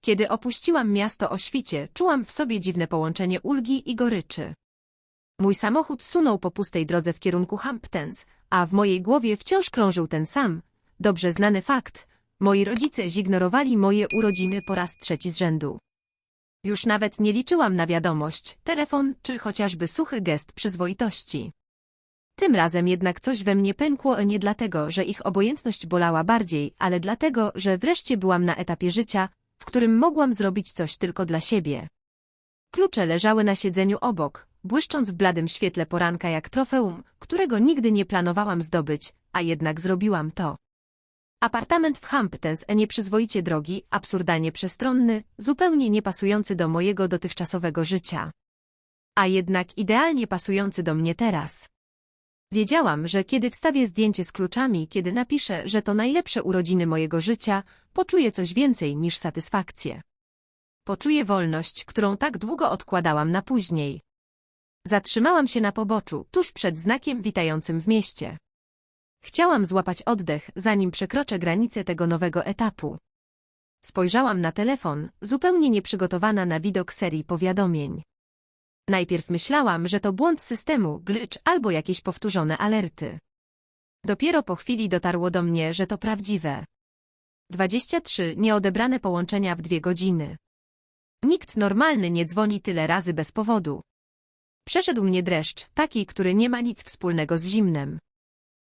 Kiedy opuściłam miasto o świcie, czułam w sobie dziwne połączenie ulgi i goryczy. Mój samochód sunął po pustej drodze w kierunku Hamptons, a w mojej głowie wciąż krążył ten sam, dobrze znany fakt. Moi rodzice zignorowali moje urodziny po raz trzeci z rzędu. Już nawet nie liczyłam na wiadomość, telefon czy chociażby suchy gest przyzwoitości. Tym razem jednak coś we mnie pękło nie dlatego, że ich obojętność bolała bardziej, ale dlatego, że wreszcie byłam na etapie życia, w którym mogłam zrobić coś tylko dla siebie. Klucze leżały na siedzeniu obok, błyszcząc w bladym świetle poranka jak trofeum, którego nigdy nie planowałam zdobyć, a jednak zrobiłam to. Apartament w Hamptons nieprzyzwoicie drogi, absurdalnie przestronny, zupełnie niepasujący do mojego dotychczasowego życia. A jednak idealnie pasujący do mnie teraz. Wiedziałam, że kiedy wstawię zdjęcie z kluczami, kiedy napiszę, że to najlepsze urodziny mojego życia, poczuję coś więcej niż satysfakcję. Poczuję wolność, którą tak długo odkładałam na później. Zatrzymałam się na poboczu, tuż przed znakiem witającym w mieście. Chciałam złapać oddech, zanim przekroczę granicę tego nowego etapu. Spojrzałam na telefon, zupełnie nieprzygotowana na widok serii powiadomień. Najpierw myślałam, że to błąd systemu, glitch albo jakieś powtórzone alerty. Dopiero po chwili dotarło do mnie, że to prawdziwe. 23 nieodebrane połączenia w dwie godziny. Nikt normalny nie dzwoni tyle razy bez powodu. Przeszedł mnie dreszcz, taki, który nie ma nic wspólnego z zimnem.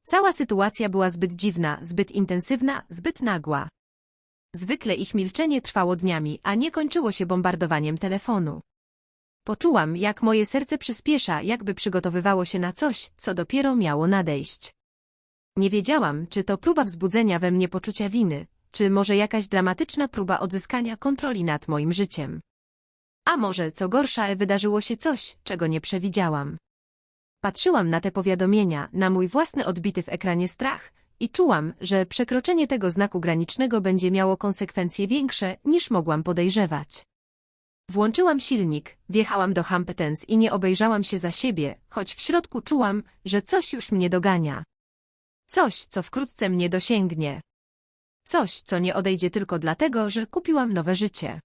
Cała sytuacja była zbyt dziwna, zbyt intensywna, zbyt nagła. Zwykle ich milczenie trwało dniami, a nie kończyło się bombardowaniem telefonu. Poczułam, jak moje serce przyspiesza, jakby przygotowywało się na coś, co dopiero miało nadejść. Nie wiedziałam, czy to próba wzbudzenia we mnie poczucia winy, czy może jakaś dramatyczna próba odzyskania kontroli nad moim życiem. A może, co gorsza, wydarzyło się coś, czego nie przewidziałam. Patrzyłam na te powiadomienia, na mój własny odbity w ekranie strach i czułam, że przekroczenie tego znaku granicznego będzie miało konsekwencje większe, niż mogłam podejrzewać. Włączyłam silnik, wjechałam do Hamptons i nie obejrzałam się za siebie, choć w środku czułam, że coś już mnie dogania. Coś, co wkrótce mnie dosięgnie. Coś, co nie odejdzie tylko dlatego, że kupiłam nowe życie.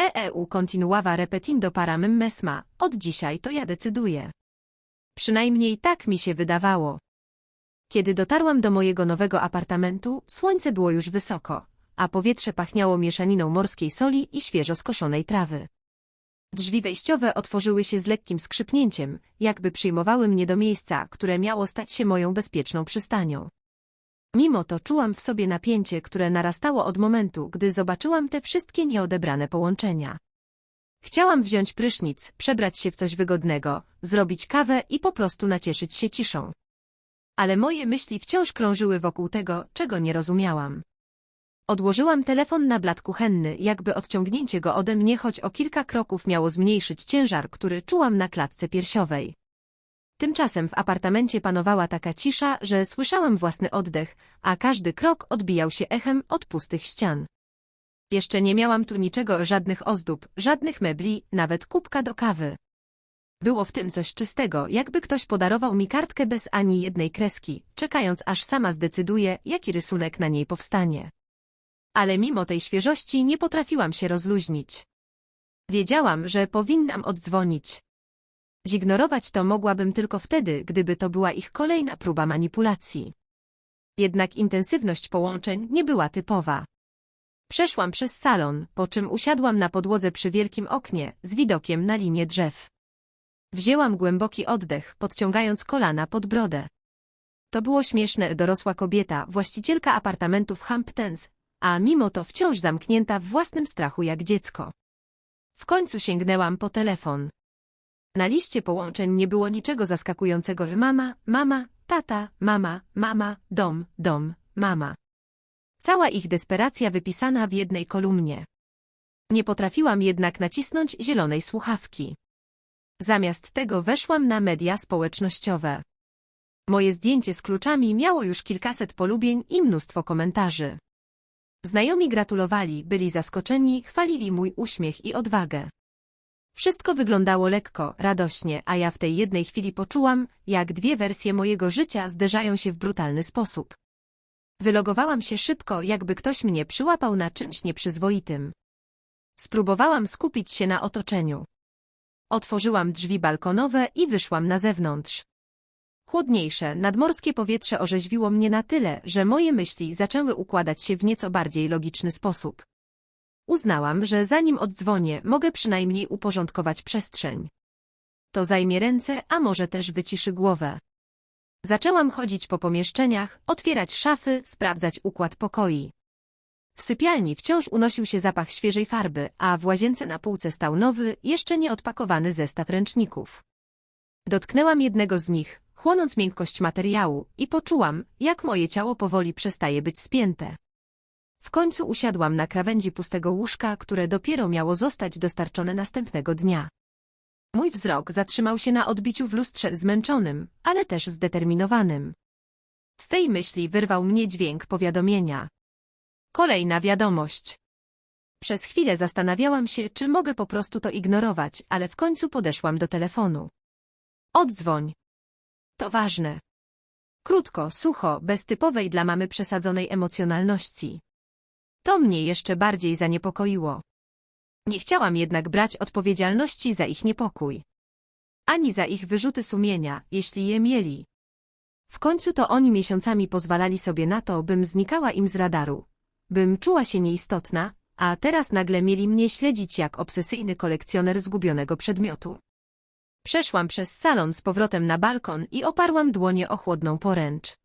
EEU continuava repetindo para mesma, od dzisiaj to ja decyduję. Przynajmniej tak mi się wydawało. Kiedy dotarłam do mojego nowego apartamentu, słońce było już wysoko, a powietrze pachniało mieszaniną morskiej soli i świeżo skoszonej trawy. Drzwi wejściowe otworzyły się z lekkim skrzypnięciem, jakby przyjmowały mnie do miejsca, które miało stać się moją bezpieczną przystanią. Mimo to czułam w sobie napięcie, które narastało od momentu, gdy zobaczyłam te wszystkie nieodebrane połączenia. Chciałam wziąć prysznic, przebrać się w coś wygodnego, zrobić kawę i po prostu nacieszyć się ciszą. Ale moje myśli wciąż krążyły wokół tego, czego nie rozumiałam. Odłożyłam telefon na blat kuchenny, jakby odciągnięcie go ode mnie choć o kilka kroków miało zmniejszyć ciężar, który czułam na klatce piersiowej. Tymczasem w apartamencie panowała taka cisza, że słyszałam własny oddech, a każdy krok odbijał się echem od pustych ścian. Jeszcze nie miałam tu niczego, żadnych ozdób, żadnych mebli, nawet kubka do kawy. Było w tym coś czystego, jakby ktoś podarował mi kartkę bez ani jednej kreski, czekając aż sama zdecyduje, jaki rysunek na niej powstanie. Ale mimo tej świeżości nie potrafiłam się rozluźnić. Wiedziałam, że powinnam oddzwonić. Zignorować to mogłabym tylko wtedy, gdyby to była ich kolejna próba manipulacji. Jednak intensywność połączeń nie była typowa. Przeszłam przez salon, po czym usiadłam na podłodze przy wielkim oknie, z widokiem na linię drzew. Wzięłam głęboki oddech, podciągając kolana pod brodę. To było śmieszne, dorosła kobieta, właścicielka apartamentu w Hamptons, a mimo to wciąż zamknięta w własnym strachu jak dziecko. W końcu sięgnęłam po telefon. Na liście połączeń nie było niczego zaskakującego, mama, mama, tata, mama, mama, dom, dom, mama. Cała ich desperacja wypisana w jednej kolumnie. Nie potrafiłam jednak nacisnąć zielonej słuchawki. Zamiast tego weszłam na media społecznościowe. Moje zdjęcie z kluczami miało już kilkaset polubień i mnóstwo komentarzy. Znajomi gratulowali, byli zaskoczeni, chwalili mój uśmiech i odwagę. Wszystko wyglądało lekko, radośnie, a ja w tej jednej chwili poczułam, jak dwie wersje mojego życia zderzają się w brutalny sposób. Wylogowałam się szybko, jakby ktoś mnie przyłapał na czymś nieprzyzwoitym. Spróbowałam skupić się na otoczeniu. Otworzyłam drzwi balkonowe i wyszłam na zewnątrz. Chłodniejsze, nadmorskie powietrze orzeźwiło mnie na tyle, że moje myśli zaczęły układać się w nieco bardziej logiczny sposób. Uznałam, że zanim oddzwonię, mogę przynajmniej uporządkować przestrzeń. To zajmie ręce, a może też wyciszy głowę. Zaczęłam chodzić po pomieszczeniach, otwierać szafy, sprawdzać układ pokoi. W sypialni wciąż unosił się zapach świeżej farby, a w łazience na półce stał nowy, jeszcze nie odpakowany zestaw ręczników. Dotknęłam jednego z nich, chłonąc miękkość materiału, i poczułam, jak moje ciało powoli przestaje być spięte. W końcu usiadłam na krawędzi pustego łóżka, które dopiero miało zostać dostarczone następnego dnia. Mój wzrok zatrzymał się na odbiciu w lustrze zmęczonym, ale też zdeterminowanym. Z tej myśli wyrwał mnie dźwięk powiadomienia. Kolejna wiadomość. Przez chwilę zastanawiałam się, czy mogę po prostu to ignorować, ale w końcu podeszłam do telefonu. Oddzwoń. To ważne. Krótko, sucho, bez typowej dla mamy przesadzonej emocjonalności. To mnie jeszcze bardziej zaniepokoiło. Nie chciałam jednak brać odpowiedzialności za ich niepokój. Ani za ich wyrzuty sumienia, jeśli je mieli. W końcu to oni miesiącami pozwalali sobie na to, bym znikała im z radaru. Bym czuła się nieistotna, a teraz nagle mieli mnie śledzić jak obsesyjny kolekcjoner zgubionego przedmiotu. Przeszłam przez salon z powrotem na balkon i oparłam dłonie o chłodną poręcz.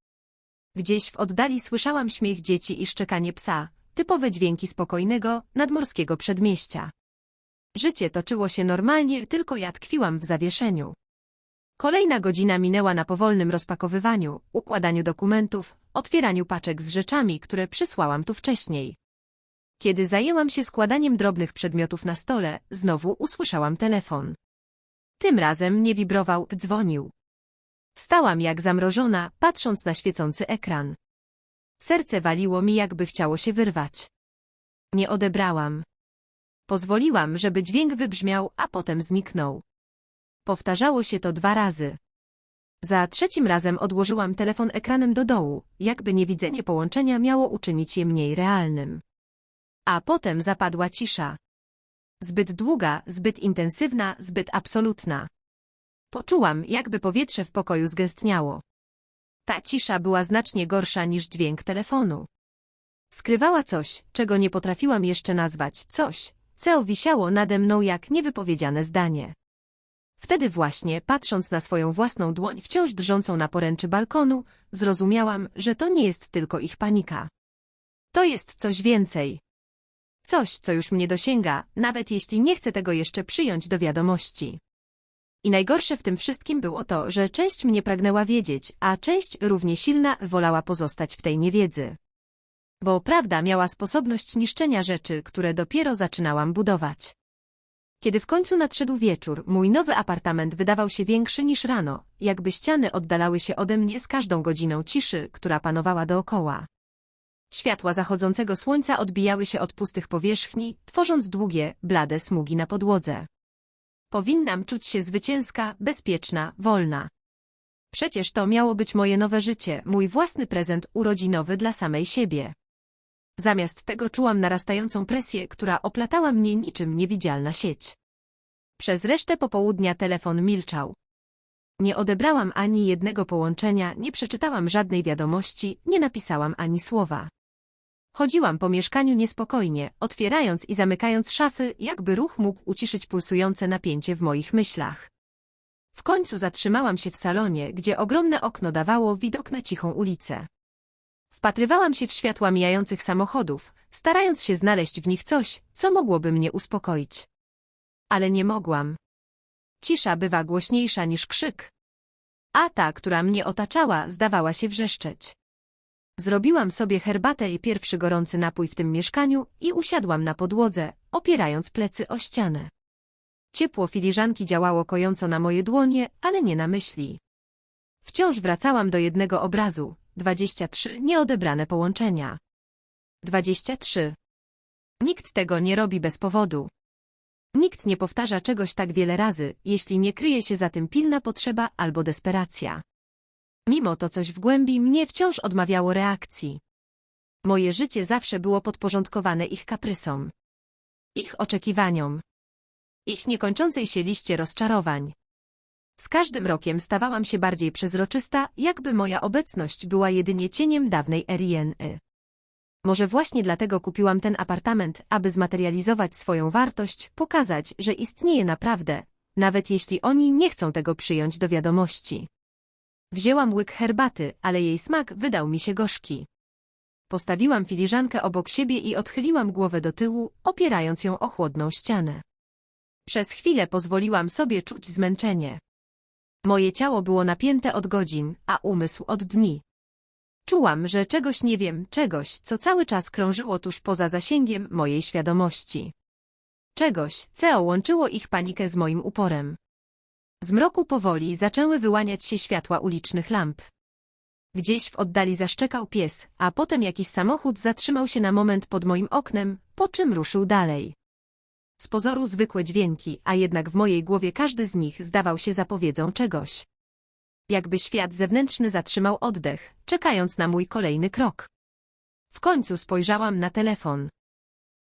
Gdzieś w oddali słyszałam śmiech dzieci i szczekanie psa, typowe dźwięki spokojnego, nadmorskiego przedmieścia. Życie toczyło się normalnie, tylko ja tkwiłam w zawieszeniu. Kolejna godzina minęła na powolnym rozpakowywaniu, układaniu dokumentów, otwieraniu paczek z rzeczami, które przysłałam tu wcześniej. Kiedy zajęłam się składaniem drobnych przedmiotów na stole, znowu usłyszałam telefon. Tym razem nie wibrował, dzwonił. Stałam jak zamrożona, patrząc na świecący ekran. Serce waliło mi, jakby chciało się wyrwać. Nie odebrałam. Pozwoliłam, żeby dźwięk wybrzmiał, a potem zniknął. Powtarzało się to dwa razy. Za trzecim razem odłożyłam telefon ekranem do dołu, jakby niewidzenie połączenia miało uczynić je mniej realnym. A potem zapadła cisza. Zbyt długa, zbyt intensywna, zbyt absolutna. Poczułam, jakby powietrze w pokoju zgęstniało. Ta cisza była znacznie gorsza niż dźwięk telefonu. Skrywała coś, czego nie potrafiłam jeszcze nazwać, coś, co wisiało nade mną jak niewypowiedziane zdanie. Wtedy właśnie, patrząc na swoją własną dłoń wciąż drżącą na poręczy balkonu, zrozumiałam, że to nie jest tylko ich panika. To jest coś więcej. Coś, co już mnie dosięga, nawet jeśli nie chcę tego jeszcze przyjąć do wiadomości. I najgorsze w tym wszystkim było to, że część mnie pragnęła wiedzieć, a część równie silna wolała pozostać w tej niewiedzy. Bo prawda miała sposobność niszczenia rzeczy, które dopiero zaczynałam budować. Kiedy w końcu nadszedł wieczór, mój nowy apartament wydawał się większy niż rano, jakby ściany oddalały się ode mnie z każdą godziną ciszy, która panowała dookoła. Światła zachodzącego słońca odbijały się od pustych powierzchni, tworząc długie, blade smugi na podłodze. Powinnam czuć się zwycięska, bezpieczna, wolna. Przecież to miało być moje nowe życie, mój własny prezent urodzinowy dla samej siebie. Zamiast tego czułam narastającą presję, która oplatała mnie niczym niewidzialna sieć. Przez resztę popołudnia telefon milczał. Nie odebrałam ani jednego połączenia, nie przeczytałam żadnej wiadomości, nie napisałam ani słowa. Chodziłam po mieszkaniu niespokojnie, otwierając i zamykając szafy, jakby ruch mógł uciszyć pulsujące napięcie w moich myślach. W końcu zatrzymałam się w salonie, gdzie ogromne okno dawało widok na cichą ulicę. Wpatrywałam się w światła mijających samochodów, starając się znaleźć w nich coś, co mogłoby mnie uspokoić. Ale nie mogłam. Cisza bywa głośniejsza niż krzyk. A ta, która mnie otaczała, zdawała się wrzeszczeć. Zrobiłam sobie herbatę i pierwszy gorący napój w tym mieszkaniu i usiadłam na podłodze, opierając plecy o ścianę. Ciepło filiżanki działało kojąco na moje dłonie, ale nie na myśli. Wciąż wracałam do jednego obrazu, 23 nieodebrane połączenia. 23. Nikt tego nie robi bez powodu. Nikt nie powtarza czegoś tak wiele razy, jeśli nie kryje się za tym pilna potrzeba albo desperacja. Mimo to coś w głębi mnie wciąż odmawiało reakcji. Moje życie zawsze było podporządkowane ich kaprysom. ich oczekiwaniom, ich niekończącej się liście rozczarowań. Z każdym rokiem stawałam się bardziej przezroczysta, jakby moja obecność była jedynie cieniem dawnej Erieny. Może właśnie dlatego kupiłam ten apartament, aby zmaterializować swoją wartość, pokazać, że istnieje naprawdę, nawet jeśli oni nie chcą tego przyjąć do wiadomości. Wzięłam łyk herbaty, ale jej smak wydał mi się gorzki. Postawiłam filiżankę obok siebie i odchyliłam głowę do tyłu, opierając ją o chłodną ścianę. Przez chwilę pozwoliłam sobie czuć zmęczenie. Moje ciało było napięte od godzin, a umysł od dni. Czułam, że czegoś nie wiem, czegoś, co cały czas krążyło tuż poza zasięgiem mojej świadomości. Czegoś, co łączyło ich panikę z moim uporem. Z mroku powoli zaczęły wyłaniać się światła ulicznych lamp. Gdzieś w oddali zaszczekał pies, a potem jakiś samochód zatrzymał się na moment pod moim oknem, po czym ruszył dalej. Z pozoru zwykłe dźwięki, a jednak w mojej głowie każdy z nich zdawał się zapowiedzą czegoś. Jakby świat zewnętrzny zatrzymał oddech, czekając na mój kolejny krok. W końcu spojrzałam na telefon.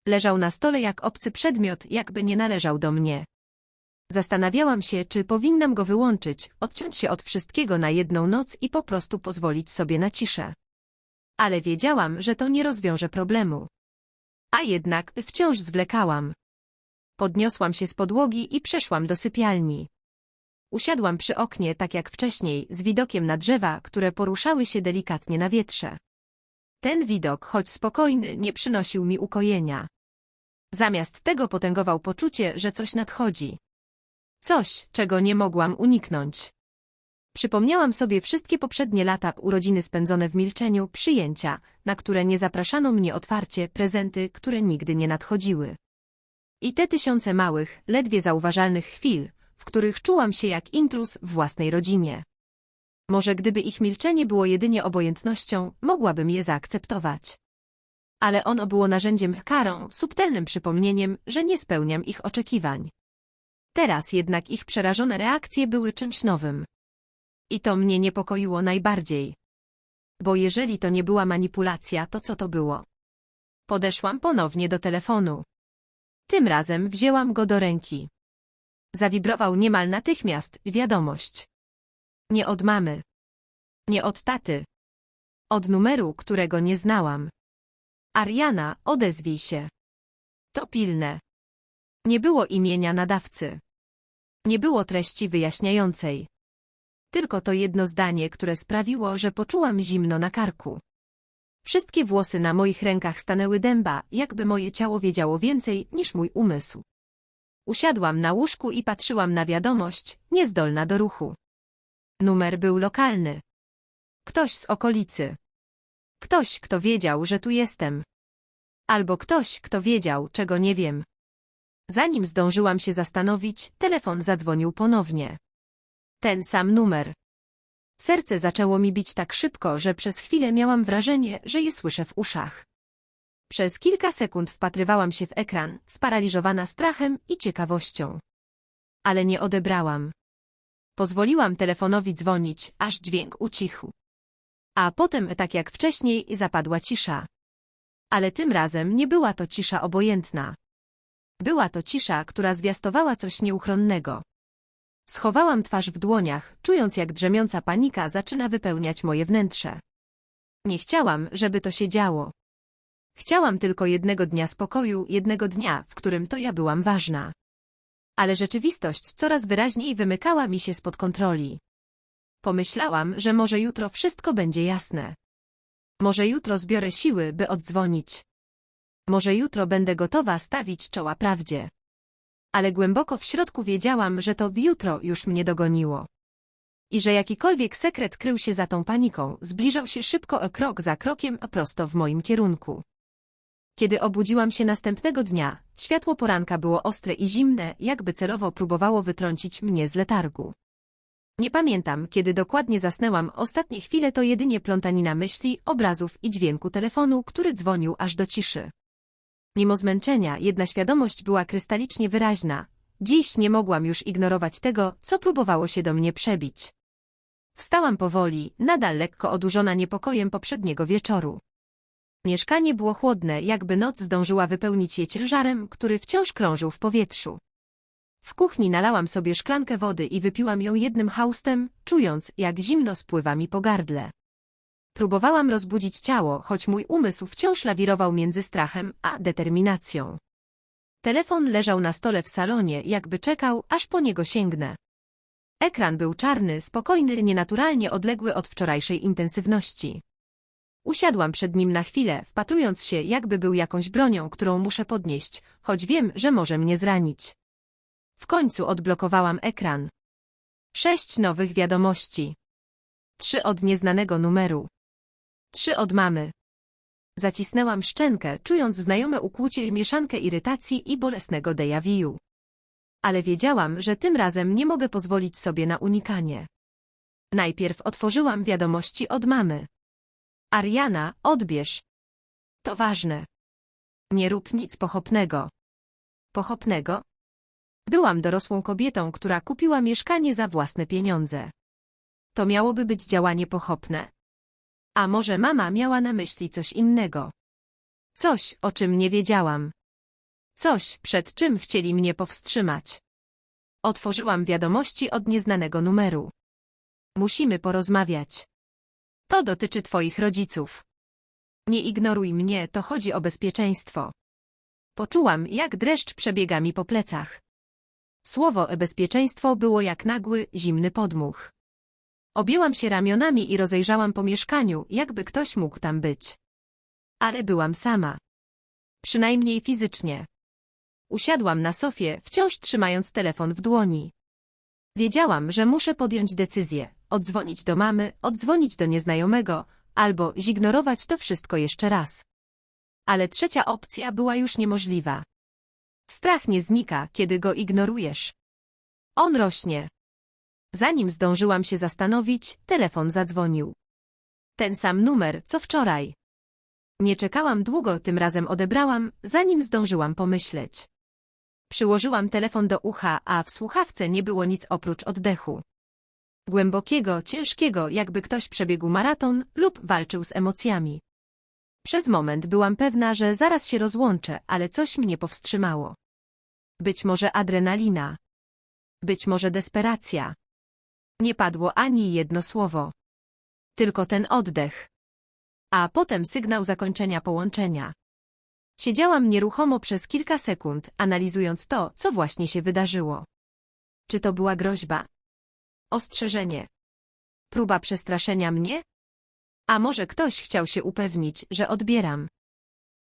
Leżał na stole jak obcy przedmiot, jakby nie należał do mnie. Zastanawiałam się, czy powinnam go wyłączyć, odciąć się od wszystkiego na jedną noc i po prostu pozwolić sobie na ciszę. Ale wiedziałam, że to nie rozwiąże problemu. A jednak wciąż zwlekałam. Podniosłam się z podłogi i przeszłam do sypialni. Usiadłam przy oknie tak jak wcześniej, z widokiem na drzewa, które poruszały się delikatnie na wietrze. Ten widok, choć spokojny, nie przynosił mi ukojenia. Zamiast tego potęgował poczucie, że coś nadchodzi. Coś, czego nie mogłam uniknąć. Przypomniałam sobie wszystkie poprzednie lata urodziny spędzone w milczeniu, przyjęcia, na które nie zapraszano mnie otwarcie, prezenty, które nigdy nie nadchodziły. I te tysiące małych, ledwie zauważalnych chwil, w których czułam się jak intrus w własnej rodzinie. Może gdyby ich milczenie było jedynie obojętnością, mogłabym je zaakceptować. Ale ono było narzędziem karą, subtelnym przypomnieniem, że nie spełniam ich oczekiwań. Teraz jednak ich przerażone reakcje były czymś nowym. I to mnie niepokoiło najbardziej. Bo jeżeli to nie była manipulacja, to co to było? Podeszłam ponownie do telefonu. Tym razem wzięłam go do ręki. Zawibrował niemal natychmiast wiadomość. Nie od mamy. Nie od taty. Od numeru, którego nie znałam. Ariana, odezwij się. To pilne. Nie było imienia nadawcy. Nie było treści wyjaśniającej. Tylko to jedno zdanie, które sprawiło, że poczułam zimno na karku. Wszystkie włosy na moich rękach stanęły dęba, jakby moje ciało wiedziało więcej niż mój umysł. Usiadłam na łóżku i patrzyłam na wiadomość, niezdolna do ruchu. Numer był lokalny. Ktoś z okolicy. Ktoś, kto wiedział, że tu jestem. Albo ktoś, kto wiedział, czego nie wiem. Zanim zdążyłam się zastanowić, telefon zadzwonił ponownie. Ten sam numer. Serce zaczęło mi bić tak szybko, że przez chwilę miałam wrażenie, że je słyszę w uszach. Przez kilka sekund wpatrywałam się w ekran, sparaliżowana strachem i ciekawością. Ale nie odebrałam. Pozwoliłam telefonowi dzwonić, aż dźwięk ucichł. A potem, tak jak wcześniej, zapadła cisza. Ale tym razem nie była to cisza obojętna. Była to cisza, która zwiastowała coś nieuchronnego. Schowałam twarz w dłoniach, czując jak drzemiąca panika zaczyna wypełniać moje wnętrze. Nie chciałam, żeby to się działo. Chciałam tylko jednego dnia spokoju, jednego dnia, w którym to ja byłam ważna. Ale rzeczywistość coraz wyraźniej wymykała mi się spod kontroli. Pomyślałam, że może jutro wszystko będzie jasne. Może jutro zbiorę siły, by oddzwonić. Może jutro będę gotowa stawić czoła prawdzie. Ale głęboko w środku wiedziałam, że to jutro już mnie dogoniło. I że jakikolwiek sekret krył się za tą paniką, zbliżał się szybko o krok za krokiem prosto w moim kierunku. Kiedy obudziłam się następnego dnia, światło poranka było ostre i zimne, jakby celowo próbowało wytrącić mnie z letargu. Nie pamiętam, kiedy dokładnie zasnęłam, ostatnie chwile to jedynie plątanina myśli, obrazów i dźwięku telefonu, który dzwonił aż do ciszy. Mimo zmęczenia, jedna świadomość była krystalicznie wyraźna. Dziś nie mogłam już ignorować tego, co próbowało się do mnie przebić. Wstałam powoli, nadal lekko odurzona niepokojem poprzedniego wieczoru. Mieszkanie było chłodne, jakby noc zdążyła wypełnić je ciężarem, który wciąż krążył w powietrzu. W kuchni nalałam sobie szklankę wody i wypiłam ją jednym haustem, czując, jak zimno spływa mi po gardle. Próbowałam rozbudzić ciało, choć mój umysł wciąż lawirował między strachem a determinacją. Telefon leżał na stole w salonie, jakby czekał, aż po niego sięgnę. Ekran był czarny, spokojny, nienaturalnie odległy od wczorajszej intensywności. Usiadłam przed nim na chwilę, wpatrując się, jakby był jakąś bronią, którą muszę podnieść, choć wiem, że może mnie zranić. W końcu odblokowałam ekran. Sześć nowych wiadomości. Trzy od nieznanego numeru. Trzy od mamy. Zacisnęłam szczękę, czując znajome ukłucie mieszankę irytacji i bolesnego déjà vu. Ale wiedziałam, że tym razem nie mogę pozwolić sobie na unikanie. Najpierw otworzyłam wiadomości od mamy. Ariana, odbierz. To ważne. Nie rób nic pochopnego. Pochopnego? Byłam dorosłą kobietą, która kupiła mieszkanie za własne pieniądze. To miałoby być działanie pochopne? A może mama miała na myśli coś innego? Coś, o czym nie wiedziałam. Coś, przed czym chcieli mnie powstrzymać. Otworzyłam wiadomości od nieznanego numeru. Musimy porozmawiać. To dotyczy twoich rodziców. Nie ignoruj mnie, to chodzi o bezpieczeństwo. Poczułam, jak dreszcz przebiega mi po plecach. Słowo bezpieczeństwo było jak nagły, zimny podmuch. Objęłam się ramionami i rozejrzałam po mieszkaniu, jakby ktoś mógł tam być. Ale byłam sama. Przynajmniej fizycznie. Usiadłam na sofie, wciąż trzymając telefon w dłoni. Wiedziałam, że muszę podjąć decyzję, odzwonić do mamy, odzwonić do nieznajomego, albo zignorować to wszystko jeszcze raz. Ale trzecia opcja była już niemożliwa. Strach nie znika, kiedy go ignorujesz. On rośnie. Zanim zdążyłam się zastanowić, telefon zadzwonił. Ten sam numer, co wczoraj. Nie czekałam długo, tym razem odebrałam, zanim zdążyłam pomyśleć. Przyłożyłam telefon do ucha, a w słuchawce nie było nic oprócz oddechu. Głębokiego, ciężkiego, jakby ktoś przebiegł maraton lub walczył z emocjami. Przez moment byłam pewna, że zaraz się rozłączę, ale coś mnie powstrzymało. Być może adrenalina. Być może desperacja. Nie padło ani jedno słowo. Tylko ten oddech. A potem sygnał zakończenia połączenia. Siedziałam nieruchomo przez kilka sekund, analizując to, co właśnie się wydarzyło. Czy to była groźba? Ostrzeżenie. Próba przestraszenia mnie? A może ktoś chciał się upewnić, że odbieram?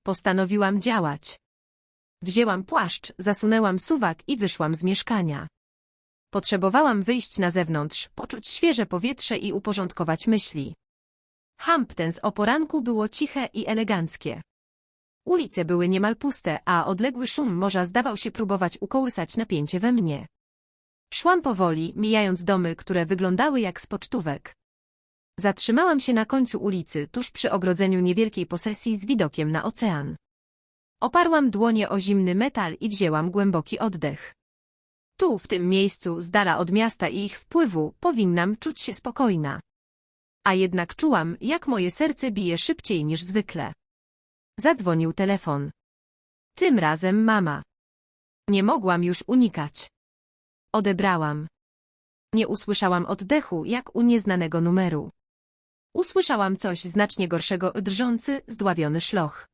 Postanowiłam działać. Wzięłam płaszcz, zasunęłam suwak i wyszłam z mieszkania. Potrzebowałam wyjść na zewnątrz, poczuć świeże powietrze i uporządkować myśli. Hamptons o poranku było ciche i eleganckie. Ulice były niemal puste, a odległy szum morza zdawał się próbować ukołysać napięcie we mnie. Szłam powoli, mijając domy, które wyglądały jak z pocztówek. Zatrzymałam się na końcu ulicy, tuż przy ogrodzeniu niewielkiej posesji z widokiem na ocean. Oparłam dłonie o zimny metal i wzięłam głęboki oddech. Tu, w tym miejscu, z dala od miasta i ich wpływu, powinnam czuć się spokojna. A jednak czułam, jak moje serce bije szybciej niż zwykle. Zadzwonił telefon. Tym razem mama. Nie mogłam już unikać. Odebrałam. Nie usłyszałam oddechu, jak u nieznanego numeru. Usłyszałam coś znacznie gorszego, drżący, zdławiony szloch.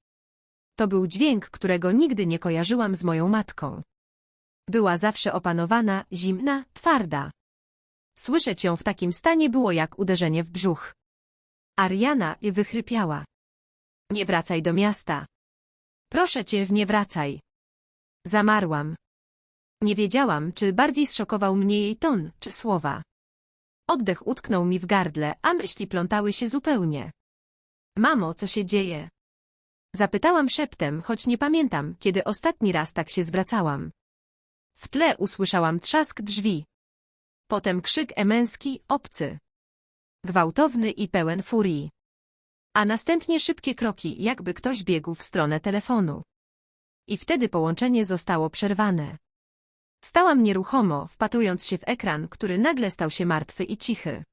To był dźwięk, którego nigdy nie kojarzyłam z moją matką. Była zawsze opanowana, zimna, twarda. Słyszeć ją w takim stanie było jak uderzenie w brzuch. Ariana wychrypiała. Nie wracaj do miasta. Proszę cię, nie wracaj. Zamarłam. Nie wiedziałam, czy bardziej zszokował mnie jej ton, czy słowa. Oddech utknął mi w gardle, a myśli plątały się zupełnie. Mamo, co się dzieje? Zapytałam szeptem, choć nie pamiętam, kiedy ostatni raz tak się zwracałam. W tle usłyszałam trzask drzwi. Potem krzyk emęski, obcy. Gwałtowny i pełen furii. A następnie szybkie kroki, jakby ktoś biegł w stronę telefonu. I wtedy połączenie zostało przerwane. Stałam nieruchomo, wpatrując się w ekran, który nagle stał się martwy i cichy.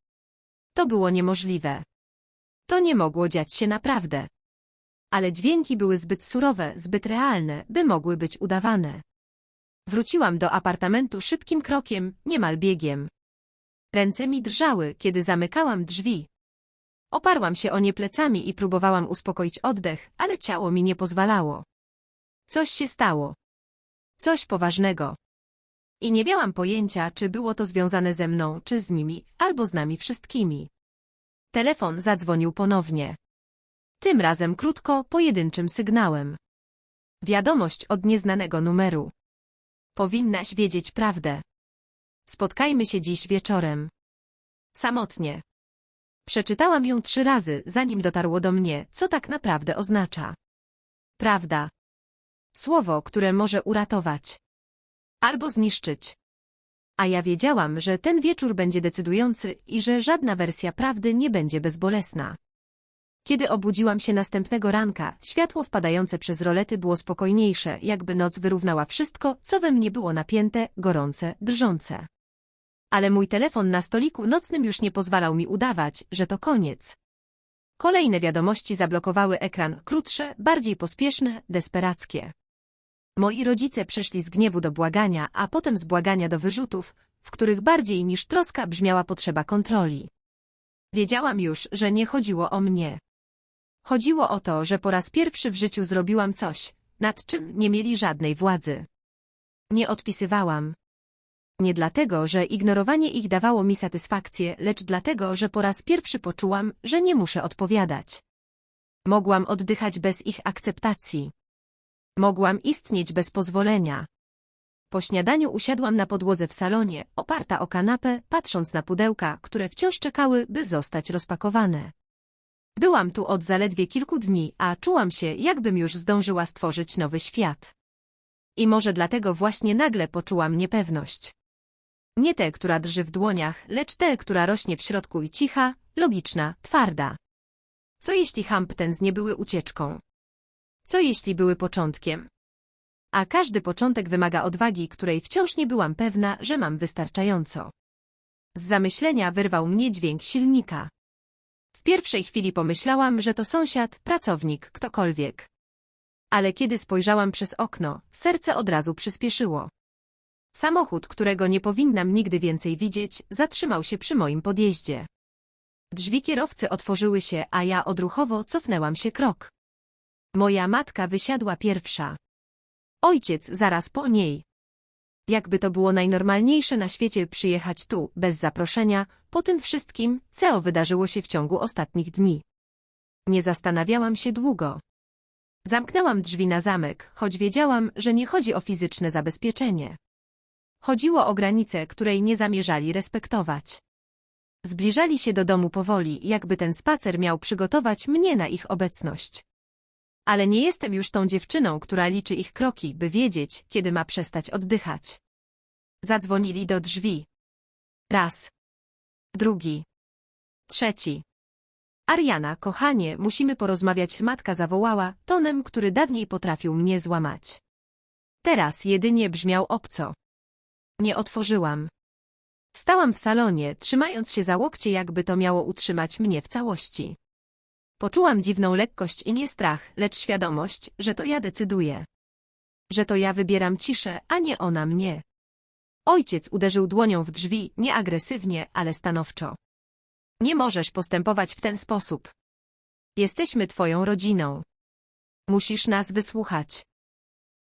To było niemożliwe. To nie mogło dziać się naprawdę. Ale dźwięki były zbyt surowe, zbyt realne, by mogły być udawane. Wróciłam do apartamentu szybkim krokiem, niemal biegiem. Ręce mi drżały, kiedy zamykałam drzwi. Oparłam się o nie plecami i próbowałam uspokoić oddech, ale ciało mi nie pozwalało. Coś się stało. Coś poważnego. I nie miałam pojęcia, czy było to związane ze mną, czy z nimi, albo z nami wszystkimi. Telefon zadzwonił ponownie. Tym razem krótko, pojedynczym sygnałem. Wiadomość od nieznanego numeru. Powinnaś wiedzieć prawdę. Spotkajmy się dziś wieczorem. Samotnie. Przeczytałam ją trzy razy, zanim dotarło do mnie, co tak naprawdę oznacza. Prawda. Słowo, które może uratować. Albo zniszczyć. A ja wiedziałam, że ten wieczór będzie decydujący i że żadna wersja prawdy nie będzie bezbolesna. Kiedy obudziłam się następnego ranka, światło wpadające przez rolety było spokojniejsze, jakby noc wyrównała wszystko, co we mnie było napięte, gorące, drżące. Ale mój telefon na stoliku nocnym już nie pozwalał mi udawać, że to koniec. Kolejne wiadomości zablokowały ekran, krótsze, bardziej pospieszne, desperackie. Moi rodzice przeszli z gniewu do błagania, a potem z błagania do wyrzutów, w których bardziej niż troska brzmiała potrzeba kontroli. Wiedziałam już, że nie chodziło o mnie. Chodziło o to, że po raz pierwszy w życiu zrobiłam coś, nad czym nie mieli żadnej władzy. Nie odpisywałam. Nie dlatego, że ignorowanie ich dawało mi satysfakcję, lecz dlatego, że po raz pierwszy poczułam, że nie muszę odpowiadać. Mogłam oddychać bez ich akceptacji. Mogłam istnieć bez pozwolenia. Po śniadaniu usiadłam na podłodze w salonie, oparta o kanapę, patrząc na pudełka, które wciąż czekały, by zostać rozpakowane. Byłam tu od zaledwie kilku dni, a czułam się, jakbym już zdążyła stworzyć nowy świat. I może dlatego właśnie nagle poczułam niepewność. Nie tę, która drży w dłoniach, lecz tę, która rośnie w środku i cicha, logiczna, twarda. Co jeśli Hamptons nie były ucieczką? Co jeśli były początkiem? A każdy początek wymaga odwagi, której wciąż nie byłam pewna, że mam wystarczająco. Z zamyślenia wyrwał mnie dźwięk silnika. Pierwszej chwili pomyślałam, że to sąsiad, pracownik, ktokolwiek. Ale kiedy spojrzałam przez okno, serce od razu przyspieszyło. Samochód, którego nie powinnam nigdy więcej widzieć, zatrzymał się przy moim podjeździe. Drzwi kierowcy otworzyły się, a ja odruchowo cofnęłam się krok. Moja matka wysiadła pierwsza. Ojciec zaraz po niej. Jakby to było najnormalniejsze na świecie przyjechać tu, bez zaproszenia, po tym wszystkim, co wydarzyło się w ciągu ostatnich dni. Nie zastanawiałam się długo. Zamknęłam drzwi na zamek, choć wiedziałam, że nie chodzi o fizyczne zabezpieczenie. Chodziło o granicę, której nie zamierzali respektować. Zbliżali się do domu powoli, jakby ten spacer miał przygotować mnie na ich obecność. Ale nie jestem już tą dziewczyną, która liczy ich kroki, by wiedzieć, kiedy ma przestać oddychać. Zadzwonili do drzwi. Raz. Drugi. Trzeci. Ariana, kochanie, musimy porozmawiać, matka zawołała, tonem, który dawniej potrafił mnie złamać. Teraz jedynie brzmiał obco. Nie otworzyłam. Stałam w salonie, trzymając się za łokcie, jakby to miało utrzymać mnie w całości. Poczułam dziwną lekkość i nie strach, lecz świadomość, że to ja decyduję. Że to ja wybieram ciszę, a nie ona mnie. Ojciec uderzył dłonią w drzwi, nie agresywnie, ale stanowczo. Nie możesz postępować w ten sposób. Jesteśmy twoją rodziną. Musisz nas wysłuchać.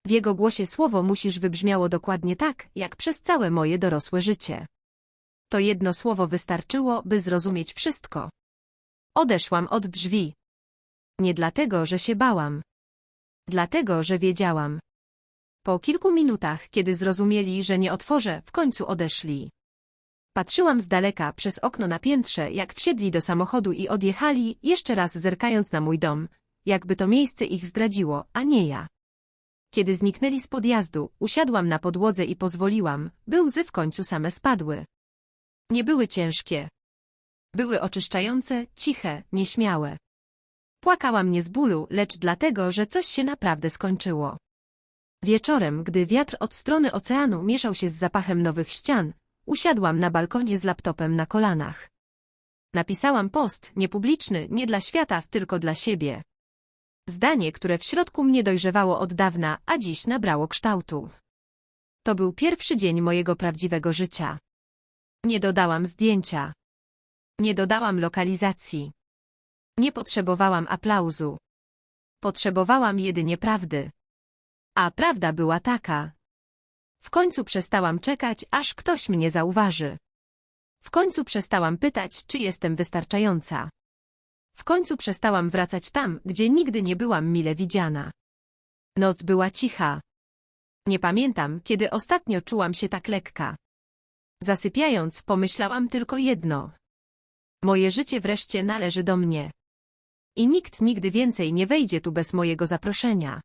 W jego głosie słowo musisz wybrzmiało dokładnie tak, jak przez całe moje dorosłe życie. To jedno słowo wystarczyło, by zrozumieć wszystko. Odeszłam od drzwi. Nie dlatego, że się bałam. Dlatego, że wiedziałam. Po kilku minutach, kiedy zrozumieli, że nie otworzę, w końcu odeszli. Patrzyłam z daleka przez okno na piętrze, jak wsiedli do samochodu i odjechali, jeszcze raz zerkając na mój dom, jakby to miejsce ich zdradziło, a nie ja. Kiedy zniknęli z podjazdu, usiadłam na podłodze i pozwoliłam, by łzy w końcu same spadły. Nie były ciężkie. Były oczyszczające, ciche, nieśmiałe. Płakałam nie z bólu, lecz dlatego, że coś się naprawdę skończyło. Wieczorem, gdy wiatr od strony oceanu mieszał się z zapachem nowych ścian, usiadłam na balkonie z laptopem na kolanach. Napisałam post, niepubliczny, nie dla świata, tylko dla siebie. Zdanie, które w środku mnie dojrzewało od dawna, a dziś nabrało kształtu. To był pierwszy dzień mojego prawdziwego życia. Nie dodałam zdjęcia. Nie dodałam lokalizacji. Nie potrzebowałam aplauzu. Potrzebowałam jedynie prawdy. A prawda była taka. W końcu przestałam czekać, aż ktoś mnie zauważy. W końcu przestałam pytać, czy jestem wystarczająca. W końcu przestałam wracać tam, gdzie nigdy nie byłam mile widziana. Noc była cicha. Nie pamiętam, kiedy ostatnio czułam się tak lekka. Zasypiając, pomyślałam tylko jedno. Moje życie wreszcie należy do mnie. I nikt nigdy więcej nie wejdzie tu bez mojego zaproszenia.